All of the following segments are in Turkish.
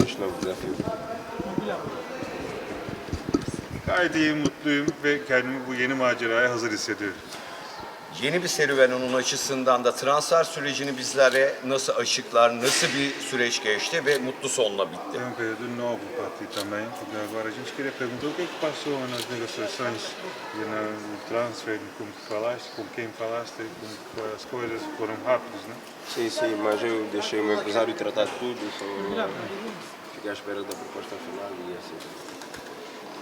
Desafio. Gayet iyi, mutluyum ve kendimi bu yeni maceraya hazır hissediyorum. Yeni bir serüven onun açısından da transfer sürecini bizlere nasıl açıklar, nasıl bir süreç geçti ve mutlu sonla bitti. É um período novo para ti também, porque agora a gente queria perguntar o que, é que passou nas negociações e no transfer, como tu falaste, com quem falaste, como que as coisas foram rápidas, né? Sim, sim, mas eu deixei o meu empresário tratar tudo, só fiquei à espera da proposta final e assim.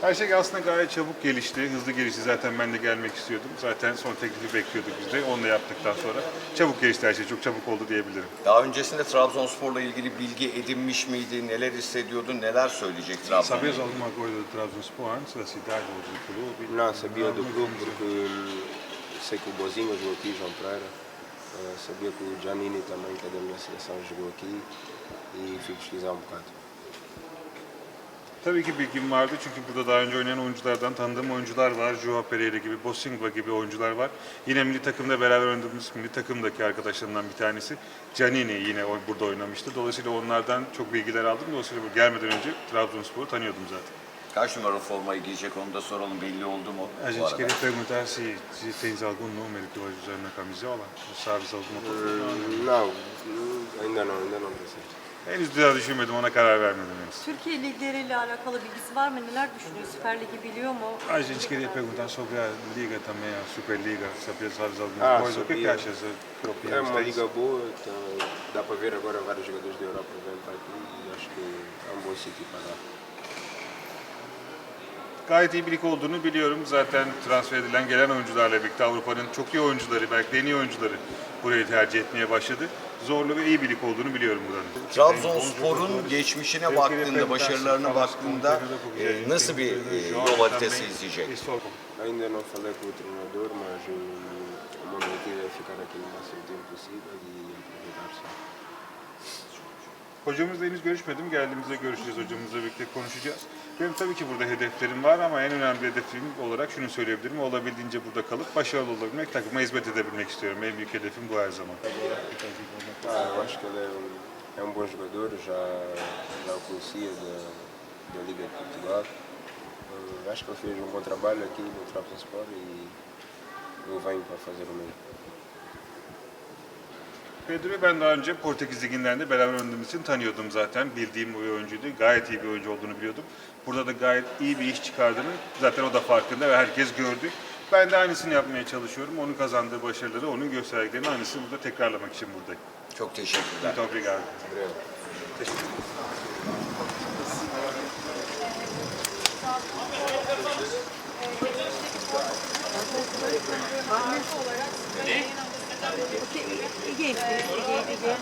Her şey aslında gayet çabuk gelişti, hızlı gelişti. Zaten ben de gelmek istiyordum. Zaten son teklifi bekliyorduk biz de. Onu da yaptıktan sonra çabuk gelişti her şey. Çok çabuk oldu diyebilirim. Daha öncesinde Trabzonspor'la ilgili bilgi edinmiş miydi, neler hissediyordu, neler söyleyecek Trabzon? Sabias alguma coisa do Trabzonspor antes da cidade ou do clube? Não, sabia do clube porque hum, sei que o Bozinho jogou aqui, João Pereira. Eh, sabia que o Giannini também, que é da minha seleção, jogou aqui e fui pesquisar um bocado. Tabii ki bilgim vardı çünkü burada daha önce oynayan oyunculardan tanıdığım oyuncular var. Joao Pereira gibi, Bosingva gibi oyuncular var. Yine milli takımda beraber oynadığımız milli takımdaki arkadaşlarımdan bir tanesi. Canini yine burada oynamıştı. Dolayısıyla onlardan çok bilgiler aldım. Dolayısıyla bu gelmeden önce Trabzonspor'u tanıyordum zaten. Kaç numara formayı giyecek onu da soralım belli oldu mu A bu gente arada? queria perguntar se, se tens algum número que vai usar na camisola. Sabes alguma coisa? Não, ainda não, ainda não. Henüz daha düşünmedim, ona karar vermedim henüz. Türkiye ligleriyle alakalı bilgisi var mı? Neler düşünüyor? Süper Lig'i biliyor mu? A gente queria perguntar sobre a Liga também, a Superliga. Sabes, sabes alguma Ah, coisa? O que, que sabia. achas? É uma liga boa, então dá para ver agora vários jogadores da Europa vêm para aqui e acho que é um bom sítio para dar. Gayet iyi bir lig olduğunu biliyorum. Zaten transfer edilen gelen oyuncularla birlikte Avrupa'nın çok iyi oyuncuları, belki de en iyi oyuncuları burayı tercih etmeye başladı. Zorlu ve iyi bir lig olduğunu biliyorum buranın. Trabzonspor'un geçmişine baktığında, başarılarına baktığında e, nasıl bir e, yol haritası izleyecek? Ainda não falei com o treinador, mas o, meu objetivo é ficar aqui no máximo tempo possível e aproveitar só. Hocamızla henüz görüşmedim. Geldiğimizde görüşeceğiz. Hocamızla birlikte konuşacağız. Benim tabii ki burada hedeflerim var ama en önemli hedefim olarak şunu söyleyebilirim. Olabildiğince burada kalıp başarılı olabilmek, takıma hizmet edebilmek istiyorum. En büyük hedefim bu her zaman. Ah, eu acho que ele é um, é um bom jogador, já, já o conhecia da, da Liga de Portugal. Eh, acho que ele fez um bom trabalho aqui no Trabzonspor e eu venho para fazer o mesmo. Pedro'yu ben daha önce Portekiz Ligi'nden de beraber oynadığımız için tanıyordum zaten. Bildiğim bir oyuncuydu. Gayet iyi bir oyuncu olduğunu biliyordum. Burada da gayet iyi bir iş çıkardığını zaten o da farkında ve herkes gördü. Ben de aynısını yapmaya çalışıyorum. Onun kazandığı başarıları, onun gösterdiklerini aynısını burada tekrarlamak için buradayım. Çok teşekkürler. Muito obrigado. Obrigado. Ege. Ege, Ege.